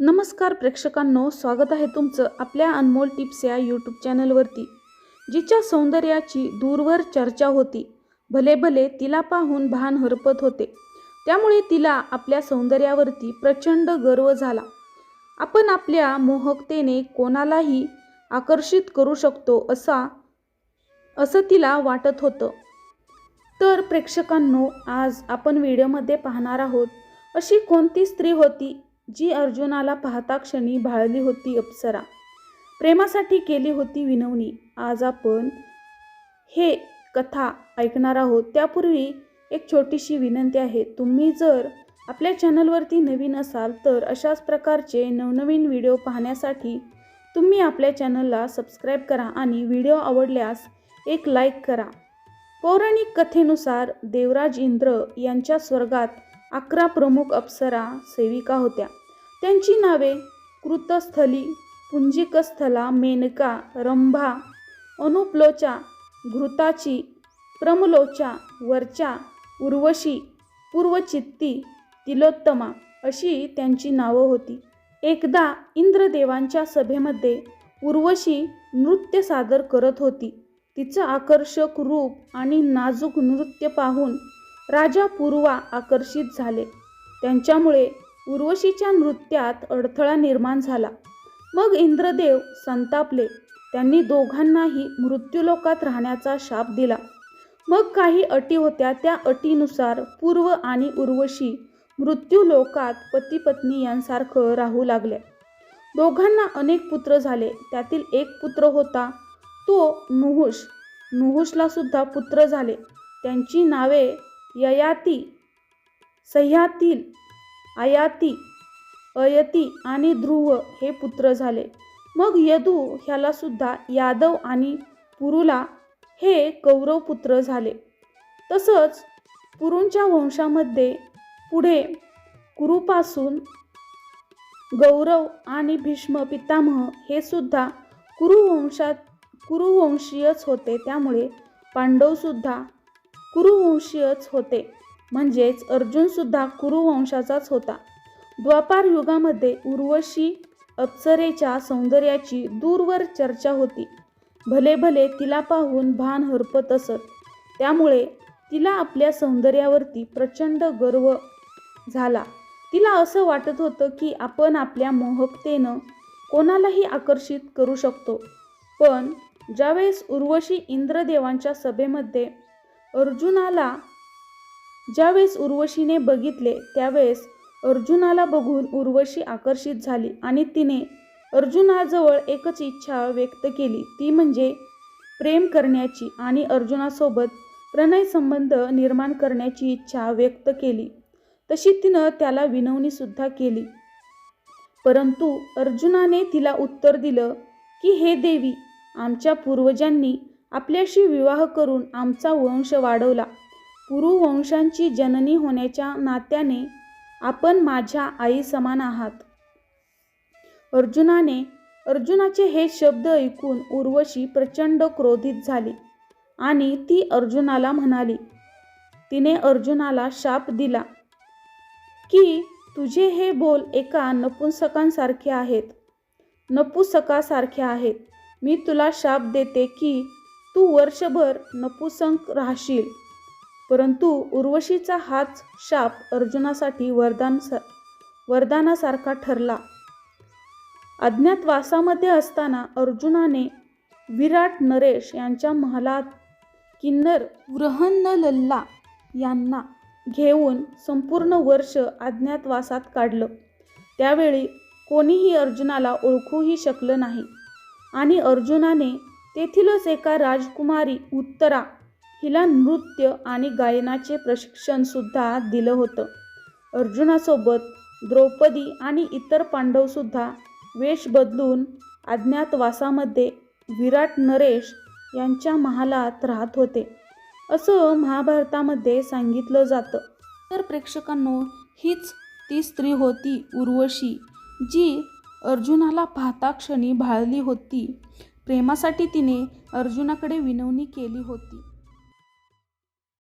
नमस्कार प्रेक्षकांनो स्वागत आहे तुमचं आपल्या अनमोल टिप्स या यूट्यूब चॅनलवरती जिच्या सौंदर्याची दूरवर चर्चा होती. भले भले तिला पाहून भान हरपत होते त्यामुळे तिला आपल्या सौंदर्यावरती प्रचंड गर्व झाला. आपण आपल्या मोहकतेने कोणालाही आकर्षित करू शकतो असा असं तिला वाटत होतं. तर प्रेक्षकांनो आज आपण व्हिडिओमध्ये पाहणार आहोत अशी कोणती स्त्री होती जी अर्जुनाला पाहता क्षणी भाळली होती अप्सरा. प्रेमासाठी केली होती विनवणी. आज आपण हे कथा ऐकणार आहोत. त्यापूर्वी एक छोटीशी विनंती आहे. तुम्ही जर आपल्या चॅनलवरती नवीन असाल तर अशाच प्रकारचे नवनवीन व्हिडिओ पाहण्यासाठी तुम्ही आपल्या चॅनलला सबस्क्राईब करा आणि व्हिडिओ आवडल्यास एक लाईक करा. पौराणिक कथेनुसार देवराज इंद्र यांच्या स्वर्गात अकरा प्रमुख अप्सरा सेविका होत्या. त्यांची नावे कृतस्थली पुंजिकस्थला मेनका रंभा अनुप्लोचा घृताची प्रमलोचा वरचा उर्वशी पूर्वचित्ती तिलोत्तमा अशी त्यांची नावं होती. एकदा इंद्रदेवांच्या सभेमध्ये उर्वशी नृत्य सादर करत होती. तिचं आकर्षक रूप आणि नाजूक नृत्य पाहून राजा पूर्वा आकर्षित झाले. त्यांच्यामुळे उर्वशीच्या नृत्यात अडथळा निर्माण झाला. मग इंद्रदेव संतापले. त्यांनी दोघांनाही मृत्यूलोकात राहण्याचा शाप दिला. मग काही अटी होत्या. त्या अटीनुसार पूर्व आणि उर्वशी मृत्यूलोकात पती पत्नी यांसारखं राहू लागल्या. दोघांना अनेक पुत्र झाले. त्यातील एक पुत्र होता तो नुहुष. नुहुषला सुद्धा पुत्र झाले. त्यांची नावे ययाती सह्यातील आयाती अयती आणि ध्रुव हे पुत्र झाले. मग यदू ह्याला सुद्धा यादव आणि पुरुला हे कौरव पुत्र झाले. तसंच पुरूंच्या वंशामध्ये पुढे कुरुपासून गौरव आणि भीष्म पितामह हे सुद्धा कुरुवंशात कुरुवंशीयच होते. त्यामुळे पांडवसुद्धा कुरुवंशीयच होते. म्हणजेच अर्जुनसुद्धा कुरुवंशाचाच होता. द्वापार युगामध्ये उर्वशी अप्सरेच्या सौंदर्याची दूरवर चर्चा होती. भले भले तिला पाहून भान हरपत असत त्यामुळे तिला आपल्या सौंदर्यावरती प्रचंड गर्व झाला. तिला असं वाटत होतं की आपण आपल्या मोहकतेनं कोणालाही आकर्षित करू शकतो. पण ज्यावेळेस उर्वशी इंद्रदेवांच्या सभेमध्ये अर्जुनाला ज्यावेळेस उर्वशीने बघितले त्यावेळेस अर्जुनाला बघून उर्वशी आकर्षित झाली आणि तिने अर्जुनाजवळ एकच इच्छा व्यक्त केली ती म्हणजे प्रेम करण्याची आणि अर्जुनासोबत प्रणय संबंध निर्माण करण्याची इच्छा व्यक्त केली. तशी तिनं त्याला विनवणीसुद्धा केली. परंतु अर्जुनाने तिला उत्तर दिलं की हे देवी आमच्या पूर्वजांनी आपल्याशी विवाह करून आमचा वंश वाढवला. कुरुवंशांची जननी होण्याच्या नात्याने आपण माझ्या आई समान आहात. अर्जुनाने अर्जुनाचे हे शब्द ऐकून उर्वशी प्रचंड क्रोधित झाली आणि ती अर्जुनाला म्हणाली तिने अर्जुनाला शाप दिला. की तुझे हे बोल एका नपुंसकांसारखे आहेत. नपुसकासारखे आहेत. मी तुला शाप देते की तू वर्षभर नपुसंक राहशील. परंतु उर्वशीचा हाच शाप अर्जुनासाठी वरदान वरदानासारखा ठरला. अज्ञातवासामध्ये असताना अर्जुनाने विराट नरेश यांच्या महालात किन्नर वृहन्न लल्ला यांना घेऊन संपूर्ण वर्ष अज्ञातवासात काढलं. त्यावेळी कोणीही अर्जुनाला ओळखूही शकलं नाही आणि अर्जुनाने तेथीलच एका राजकुमारी उत्तरा हिला नृत्य आणि गायनाचे प्रशिक्षणसुद्धा दिलं होतं. अर्जुनासोबत द्रौपदी आणि इतर पांडवसुद्धा वेश बदलून अज्ञातवासामध्ये विराट नरेश यांच्या महालात राहत होते. असं महाभारतामध्ये सांगितलं जातं. तर प्रेक्षकांनो हीच ती स्त्री होती उर्वशी जी अर्जुनाला पाहता क्षणी भाळली होती. प्रेमासाठी तिने अर्जुनाकडे विनवणी केली होती.